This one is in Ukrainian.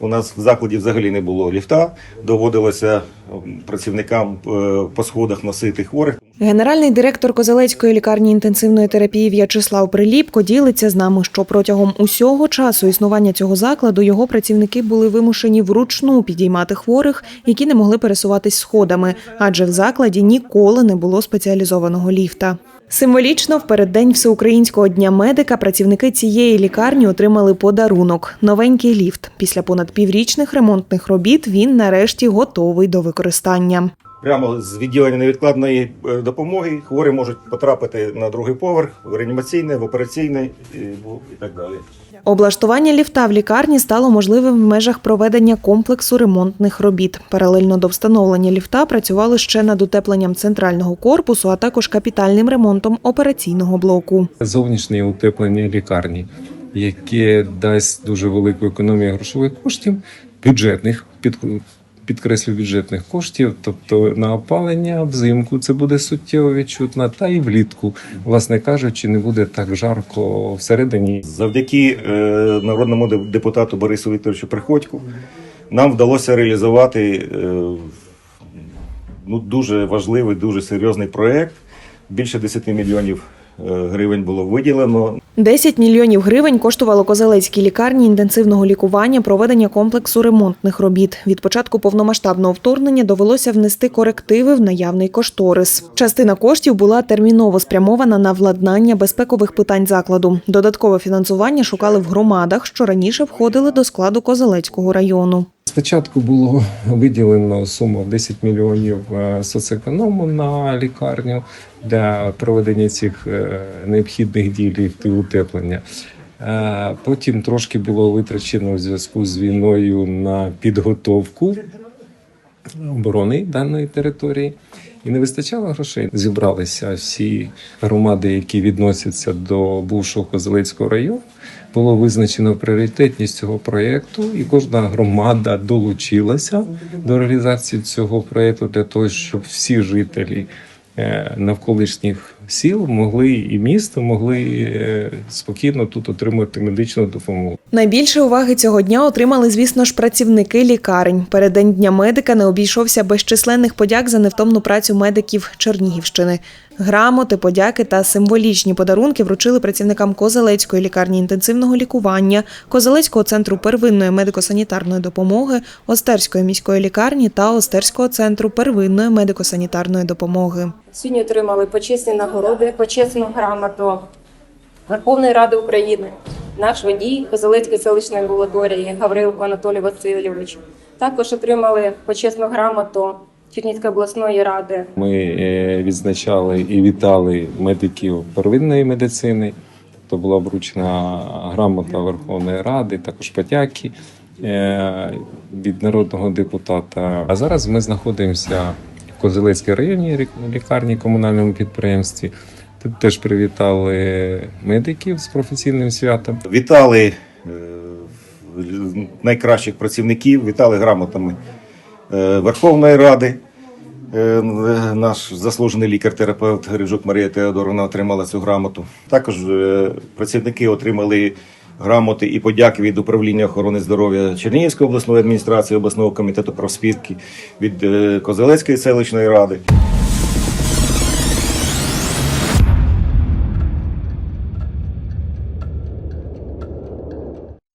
У нас в закладі взагалі не було ліфта. Доводилося працівникам е, по сходах носити хворих. Генеральний директор Козелецької лікарні інтенсивної терапії В'ячеслав Приліпко ділиться з нами, що протягом усього часу існування цього закладу його працівники були вимушені вручну підіймати хворих, які не могли пересуватись сходами, адже в закладі ніколи не було спеціалізованого ліфта. Символічно в переддень Всеукраїнського дня медика працівники цієї лікарні отримали подарунок новенький ліфт. Після понад піврічних ремонтних робіт він нарешті готовий до використання. Прямо з відділення невідкладної е, допомоги хворі можуть потрапити на другий поверх, в реанімаційне, в операційне і, і так далі. Облаштування ліфта в лікарні стало можливим в межах проведення комплексу ремонтних робіт. Паралельно до встановлення ліфта працювали ще над утепленням центрального корпусу, а також капітальним ремонтом операційного блоку. зовнішнє утеплення лікарні, яке дасть дуже велику економію грошових коштів, бюджетних під, підкреслю бюджетних коштів, тобто на опалення взимку це буде суттєво відчутно, та і влітку, власне кажучи, не буде так жарко всередині. Завдяки е, народному депутату Борису Вікторовичу Приходьку нам вдалося реалізувати е, ну, дуже важливий, дуже серйозний проєкт. Більше 10 мільйонів гривень було виділено. 10 мільйонів гривень коштувало Козелецькій лікарні інтенсивного лікування проведення комплексу ремонтних робіт. Від початку повномасштабного вторгнення довелося внести корективи в наявний кошторис. Частина коштів була терміново спрямована на владнання безпекових питань закладу. Додаткове фінансування шукали в громадах, що раніше входили до складу Козелецького району. Спочатку було виділено суму в 10 мільйонів е, соцеконому на лікарню для проведення цих е, необхідних дій і утеплення. Е, Потім трошки було витрачено в зв'язку з війною на підготовку оборони даної території. І не вистачало грошей. Зібралися всі громади, які відносяться до бувшого Козелецького району. Було визначено пріоритетність цього проєкту, і кожна громада долучилася до реалізації цього проєкту для того, щоб всі жителі е, навколишніх сіл могли і місто могли е, спокійно тут отримати медичну допомогу. Найбільше уваги цього дня отримали, звісно ж, працівники лікарень. Передень дня медика не обійшовся без численних подяк за невтомну працю медиків Чернігівщини. Грамоти, подяки та символічні подарунки вручили працівникам Козелецької лікарні інтенсивного лікування, Козелецького центру первинної медико-санітарної допомоги, Остерської міської лікарні та Остерського центру первинної медико-санітарної допомоги. Сьогодні отримали почесні нагороди, почесну грамоту Верховної Ради України, наш водій Козелецької селищної амбулаторії Гаврилко Анатолій Васильович. Також отримали почесну грамоту Чернігівської обласної ради Ми е, відзначали і вітали медиків первинної медицини. Тобто була вручена грамота Верховної Ради, також подяки е, від народного депутата. А зараз ми знаходимося в Козелецькій районній лікарні комунальному підприємстві. Тут теж привітали медиків з професійним святом. Вітали е, найкращих працівників, вітали грамотами Верховної Ради. Е, Наш заслужений лікар-терапевт Грижук Марія Теодоровна отримала цю грамоту. Також е, працівники отримали грамоти і подяки від управління охорони здоров'я Чернігівської обласної адміністрації, обласного комітету профспілки, від е, Козелецької селищної ради.